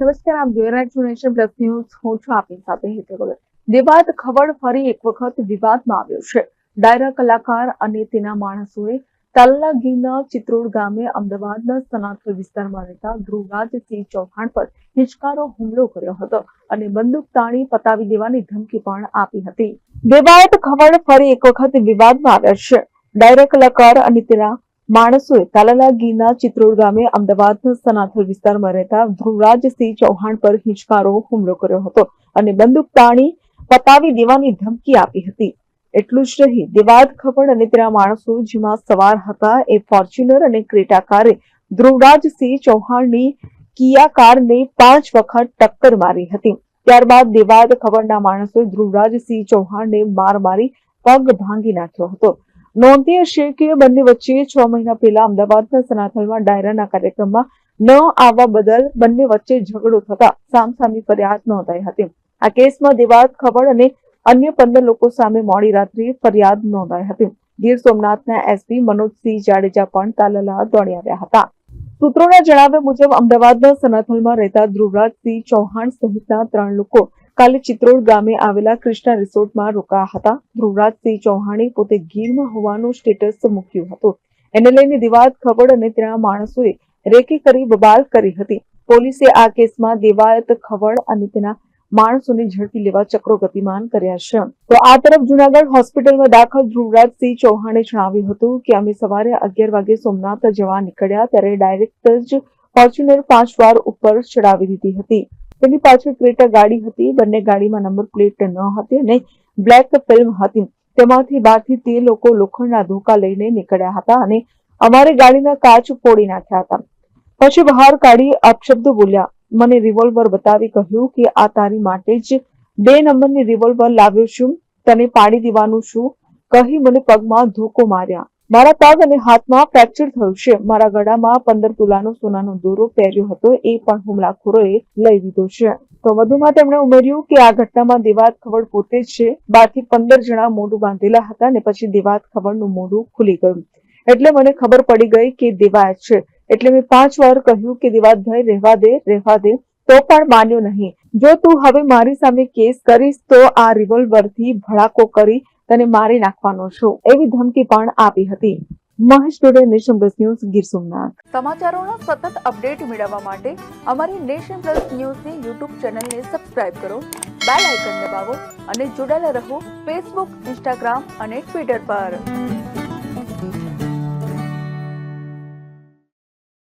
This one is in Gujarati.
નમસ્કાર, આપ જોઈ રહ્યા છો નેશન પ્લસ ન્યૂઝ. હું છું આપની સાથે હેતલ. ભગત ખબર ફરી એક વખત વિવાદમાં આવ્યો છે. ડાયરા કલાકાર અને તેના માણસોએ તાલલા ગીરના ચિત્રોડ ગામે અમદાવાદના સનાતન વિસ્તારમાં રહેતા ધ્રુવરાજસિંહ ચૌહાણ પર હિંચકારો હુમલો કર્યો હતો અને બંદૂક તાણી પતાવી દેવાની ધમકી પણ આપી હતી. વિવાદ ખબર ફરી એક વખત વિવાદમાં આવ્યા છે. ડાયરા કલાકાર અને તેના માણસોએ તાલાલાગીરના ચિત્રોડ ગામે અમદાવાદના સનાથલ વિસ્તારમાં રહેતા ધ્રુવરાજસિંહ ચૌહાણ પર હિંચકારો હુમલો કર્યો હતો અને બંદૂક તાણી પતાવી દેવાની ધમકી આપી હતી. એટલું જ નહીં દેવાદ ખબર અને તેના માણસો જેમાં સવાર હતા એ ફોર્ચ્યુનર અને ક્રેટા કારે ધ્રુવરાજસિંહ ચૌહાણની કિયા કારને પાંચ વખત ટક્કર મારી હતી. ત્યારબાદ દેવાદ ખબરના માણસોએ ધ્રુવરાજસિંહ ચૌહાણને માર મારી પગ ભાંગી નાખ્યો હતો. નોંધનીય છે કે બંને વચ્ચે છ મહિના પહેલા અમદાવાદના સનાથલમાં ડાયરાના કાર્યક્રમમાં ન આવવા બદલ બંને વચ્ચે ઝઘડો થતા સામસામી ફરિયાદ નોંધાઈ હતી. આ કેસમાં દેવાદ ખબર અને અન્ય પંદર લોકો સામે મોડી રાત્રે ફરિયાદ નોંધાઈ હતી. ગીર સોમનાથના એસપી મનોજસિંહ જાડેજા પણ તાલાલા દોડી આવ્યા હતા. સૂત્રોના જણાવ્યા મુજબ, અમદાવાદના સનાથલમાં રહેતા ધ્રુવરાજસિંહ ચૌહાણ સહિતના ત્રણ લોકો કાલે ચિત્રોડ ગામે આવેલા કૃષ્ણા રિસોર્ટમાં રોકાયા હતા. ધ્રુવરાજસિંહ ચૌહાણે પોતે ગીરમાં હોવાનું સ્ટેટસ મૂક્યું હતું. એને લઈને દિવાદ ખબર અને તેના માણસોએ રેકી કરી બબાલ કરી હતી. પોલીસે આ કેસમાં દેવાયત ખવડ અને તેના માણસોને ઝડપી લેવા ચક્રો ગતિમાન કર્યા છે. તો આ તરફ જુનાગઢ હોસ્પિટલમાં દાખલ ધ્રુવરાજસિંહ ચૌહાણે જણાવ્યું હતું કે અમે સવારે અગિયાર વાગે સોમનાથ જવા નીકળ્યા ત્યારે ડાયરેક્ટ જ ફોર્ચ્યુનર પાંચ વાર ઉપર ચડાવી દીધી હતી. તેની પાછળ ક્રેટા ગાડી હતી. બંને ગાડીમાં નંબર પ્લેટ ન હતી અને બ્લેક ફિલ્મ હતી. તેમાંથી બહારથી તે લોકો લોખંડના ધોકા લઈને નીકળ્યા હતા અને અમારે ગાડીના કાચ ફોડી નાખ્યા હતા. પછી બહાર કાઢી અપશબ્દો બોલ્યા. મને રિવોલ્વર બતાવી કહ્યું કે આ તારી માટે જ બે નંબરની રિવોલ્વર લાવ્યો છું. તને પાડી દેવાનું છું. કહી મને પગમાં ધોકો માર્યા. મારા પગ અને હાથમાં ફ્રેક્ચર થયું છે. મારા ગળામાં પંદર તુલાનો સોનાનો દોરો પહેર્યો હતો. એ પણ હુમલાખોરોએ લઈ લીધો છે. તો વધુમાં તેમણે ઉમેર્યું કે આ ઘટનામાં દેવાત ખબર પોતે જ છે. બારથી પંદર જણા મોઢું બાંધેલા હતા ને પછી દેવાત ખબરનું મોઢું ખુલી ગયું. એટલે મને ખબર પડી ગઈ કે દેવાયત છે. એટલે મેં પાંચ વાર કહ્યું કે દેવાતભાઈ રહેવા દે રહેવા દે. તો પણ માન્યો નહીં. જો તું હવે મારી સામે કેસ કરીશ, તો આ રિવોલ્વરથી ભડાકો કરી તને મારી નાખવાનો છું. એવી ધમકી પણ આપી હતી. Mahesh Dode nation plus news Gir Somnath. સમાચારોના સતત અપડેટ મેળવવા માટે અમારી નેશન પ્લસ ન્યૂઝની યુટ્યુબ ચેનલને સબસ્ક્રાઇબ કરો, બેલ આઇકન દબાવો અને જોડાયેલા રહો ફેસબુક, ઇન્સ્ટાગ્રામ અને ટ્વિટર પર.